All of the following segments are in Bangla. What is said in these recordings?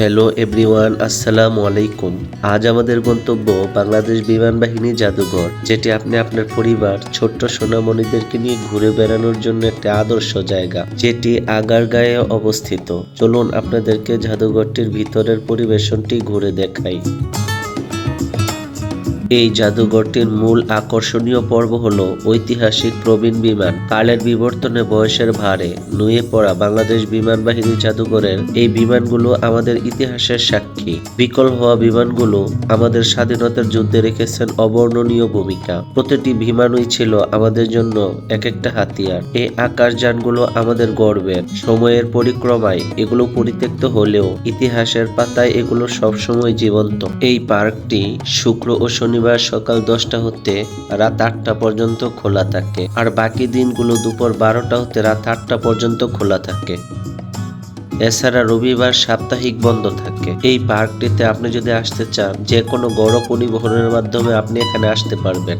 হ্যালো এভরিওয়ান আসসালামু আলাইকুম আজ আমাদের গন্তব্য বাংলাদেশ বিমান বাহিনী জাদুঘর, যেটি আপনি আপনার পরিবার, ছোট্ট সোনামণিদেরকে নিয়ে ঘুরে বেড়ানোর জন্য একটি আদর্শ জায়গা, যেটি আগারগাঁয়ে অবস্থিত। চলুন আপনাদেরকে জাদুঘরটির ভিতরের পরিবেশনটি ঘুরে দেখাই। এই জাদুঘরটির মূল আকর্ষণীয় পর্ব হলো ঐতিহাসিক প্রবীণ বিমান। কালের বিবর্তনে বয়সের ভারে নুয়ে পড়া বাংলাদেশ বিমান বাহিনী জাদুঘরের এই বিমানগুলো আমাদের ইতিহাসের সাক্ষী। বিকল হওয়া বিমানগুলো আমাদের স্বাধীনতার যুদ্ধে রেখেছেন অবর্ণনীয় ভূমিকা। প্রতিটি বিমানই ছিল আমাদের জন্য এক একটা হাতিয়ার। এই আকাশযানগুলো আমাদের গর্বের সময়ের পরিক্রমায় এগুলো পরিত্যক্ত হলেও ইতিহাসের পাতায় এগুলো সবসময় জীবন্ত। এই পার্কটি শুক্র ও শনিবার সকাল দশটা হতে রাত আটটা পর্যন্ত খোলা থাকে আর বাকি দিনগুলো দুপুর বারোটা হতে রাত আটটা পর্যন্ত খোলা থাকে। এছাড়া রবিবার সাপ্তাহিক বন্ধ থাকে। এই পার্কটিতে আপনি যদি আসতে চান যে কোনো গড় পরিবহনের মাধ্যমে আপনি এখানে আসতে পারবেন।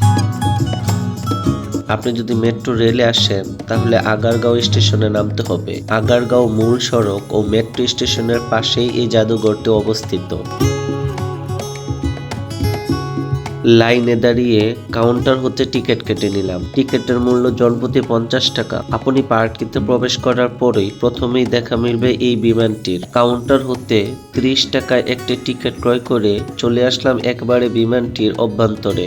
আপনি যদি মেট্রো রেলে আসেন, তাহলে আগারগাঁও স্টেশনে নামতে হবে। আগারগাঁও মূল সড়ক ও মেট্রো স্টেশনের পাশেই এই জাদুঘরটি অবস্থিত। লাইনে দাঁড়িয়ে কাউন্টার হতে টিকিট কেটে নিলাম। টিকিটের মূল্য জনপ্রতি পঞ্চাশ টাকা। আপনি পার্কটিতে প্রবেশ করার পরেই প্রথমেই দেখা মিলবে এই বিমানটির। কাউন্টার হতে ত্রিশ টাকায় একটি টিকিট ক্রয় করে চলে আসলাম একবারে বিমানটির অভ্যন্তরে।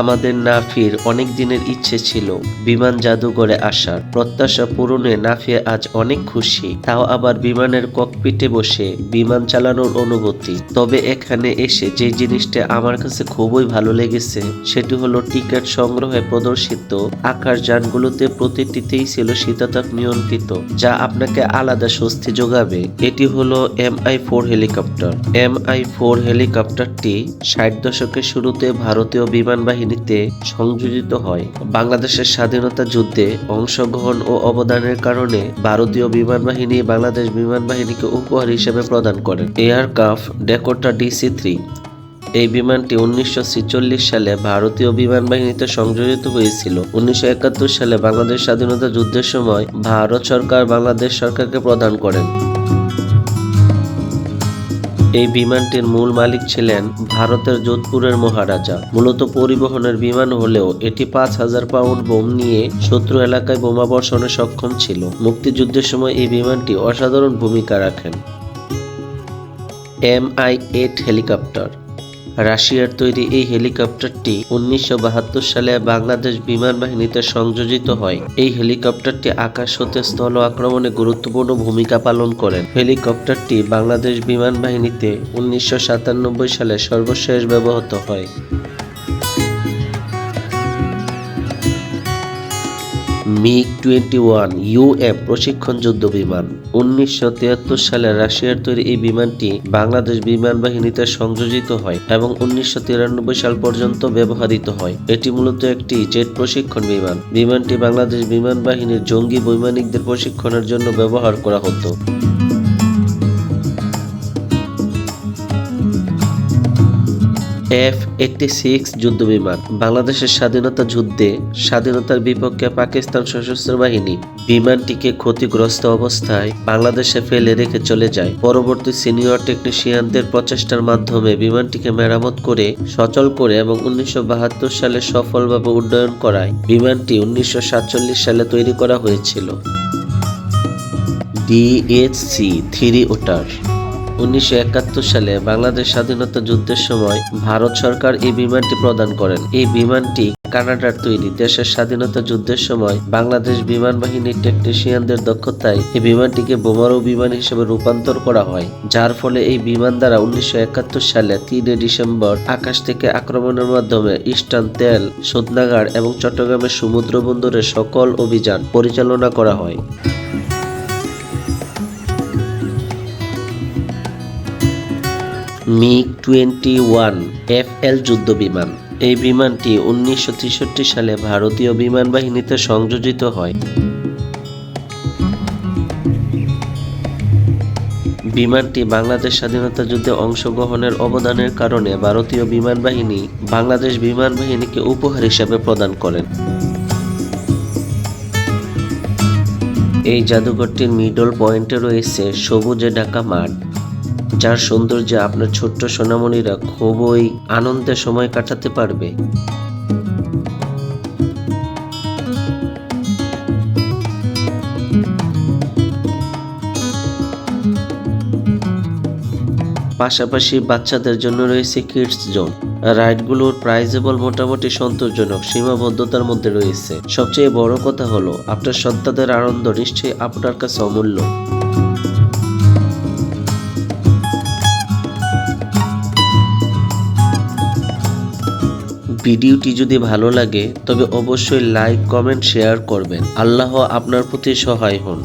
আমাদের নাফির অনেক দিনের ইচ্ছে ছিল বিমান জাদুঘরে আসার। প্রত্যাশা পূরণে নাফিয়া আজ অনেক খুশি। তাও আবার বিমানের ককপিটে বসে বিমান চালানোর অনুভূতি। তবে এখানে এসে যে জিনিসটা আমার কাছে খুবই ভালো লেগেছে, সেটি হলো টিকিট সংগ্রহে প্রদর্শিত আকার যানগুলোতে প্রতিটিতেই ছিল শীতাতাপ নিয়ন্ত্রিত, যা আপনাকে আলাদা স্বস্তি যোগাবে। এটি হলো M I four helicopter. M I four হেলিকপ্টারটি ষাট দশকের শুরুতে ভারতীয় বিমান বাহিনীতে সংযোজিত হয়। বাংলাদেশের স্বাধীনতা যুদ্ধে অংশগ্রহণ ও অবদানের কারণে ভারতীয় বিমান বাহিনী বাংলাদেশ বিমান বাহিনীকে উপহার হিসেবে প্রদান করেন এয়ারক্রাফট ডেকোটা ডিসি থ্রি এই বিমানটি উনিশশো ছেচল্লিশ সালে ভারতীয় বিমান বাহিনীতে সংযোজিত হয়েছিল। উনিশশো একাত্তর সালে বাংলাদেশ স্বাধীনতা যুদ্ধের সময় ভারত সরকার বাংলাদেশ সরকারকে প্রদান করেন। এই বিমানটির মূল মালিক ছিলেন ভারতের যোধপুরের মহারাজা। মূলত পরিবহনের বিমান হলেও এটি পাঁচ হাজার পাউন্ড বোম নিয়ে শত্রু এলাকায় বোমা বর্ষণে সক্ষম ছিল। মুক্তিযুদ্ধের সময় এই বিমানটি অসাধারণ ভূমিকা রাখেন। M I eight helicopter. রাশিয়ার তৈরি এই হেলিকপ্টারটি উনিশশো বাহাত্তর সালে বাংলাদেশ বিমান বাহিনীতে সংযোজিত হয়। এই হেলিকপ্টারটি আকাশ হতে স্থল আক্রমণে গুরুত্বপূর্ণ ভূমিকা পালন করেন হেলিকপ্টারটি বাংলাদেশ বিমান বাহিনীতে উনিশশো সাতানব্বই সালে সর্বশেষ ব্যবহৃত হয়। মিগ টোয়েন্টি ওয়ান ইউএম প্রশিক্ষণ যুদ্ধ বিমান। উনিশশো তিয়াত্তর সালে রাশিয়ার তৈরি এই বিমানটি বাংলাদেশ বিমান বাহিনীতে সংযোজিত হয় এবং উনিশশো তিরানব্বই সাল পর্যন্ত ব্যবহৃত হয়। এটি মূলত একটি জেট প্রশিক্ষণ বিমান। বিমানটি বাংলাদেশ বিমান বাহিনীর জঙ্গি বৈমানিকদের প্রশিক্ষণের জন্য ব্যবহার করা হতো। এফ এইটটি সিক্স যুদ্ধ বিমান বাংলাদেশের স্বাধীনতা যুদ্ধে স্বাধীনতার বিপক্ষে পাকিস্তান সশস্ত্র বাহিনী বিমানটিকে ক্ষতিগ্রস্ত অবস্থায় বাংলাদেশে ফেলে রেখে চলে যায়। পরবর্তী সিনিয়র টেকনিশিয়ানদের প্রচেষ্টার মাধ্যমে বিমানটিকে মেরামত করে, সচল করে এবং উনিশশো বাহাত্তর সালে সফলভাবে উড্ডয়ন করায় বিমানটি উনিশশো সাতচল্লিশ সালে তৈরি করা হয়েছিল। ডিএইচসি থ্রি ওটার উনিশশো একাত্তর সালে বাংলাদেশ স্বাধীনতা যুদ্ধের সময় ভারত সরকার এই বিমানটি প্রদান করেন। এই বিমানটি কানাডার তৈরি। দেশের স্বাধীনতা যুদ্ধের সময় বাংলাদেশ বিমান বাহিনীর টেকনিশিয়ানদের দক্ষতায় এই বিমানটিকে বোমারু বিমান হিসেবে রূপান্তর করা হয়, যার ফলে এই বিমান দ্বারা উনিশশো একাত্তর সালে তিনে ডিসেম্বর আকাশ থেকে আক্রমণের মাধ্যমে ইস্টার্ন তেল শোধনাগার এবং চট্টগ্রামের সমুদ্র বন্দরে সকল অভিযান পরিচালনা করা হয়। MiG twenty one F L যুদ্ধ বিমান। এই বিমানটি উনিশশো তেষট্টি সালে ভারতীয় বিমান বাহিনীতে সংযোজিত হয়। বিমানটি বাংলাদেশ স্বাধীনতা যুদ্ধে অংশগ্রহণের অবদানের কারণে ভারতীয় বিমান বাহিনী বাংলাদেশ বিমান বাহিনীকে উপহার হিসাবে প্রদান করেন। এই জাদুঘরটির মিডল পয়েন্টে রয়েছে সবুজে ঢাকা মাঠ। যার সৌন্দর্যে আপনার ছোট্ট সোনামণিরা খুবই আনন্দে সময় কাটাতে পারবে। পাশাপাশি বাচ্চাদের জন্য রয়েছে কিডস জোন রাইডগুলোর প্রাইজেবল মোটামুটি সন্তোষজনক সীমাবদ্ধতার মধ্যে রয়েছে। সবচেয়ে বড় কথা হলো, আপনার সন্তানদের আনন্দ নিশ্চয়ই আপনার কাছে অমূল্য। ভিডিওটি যদি ভালো লাগে, তবে অবশ্যই লাইক, কমেন্ট, শেয়ার করবেন। আল্লাহ আপনার প্রতি সহায় হন।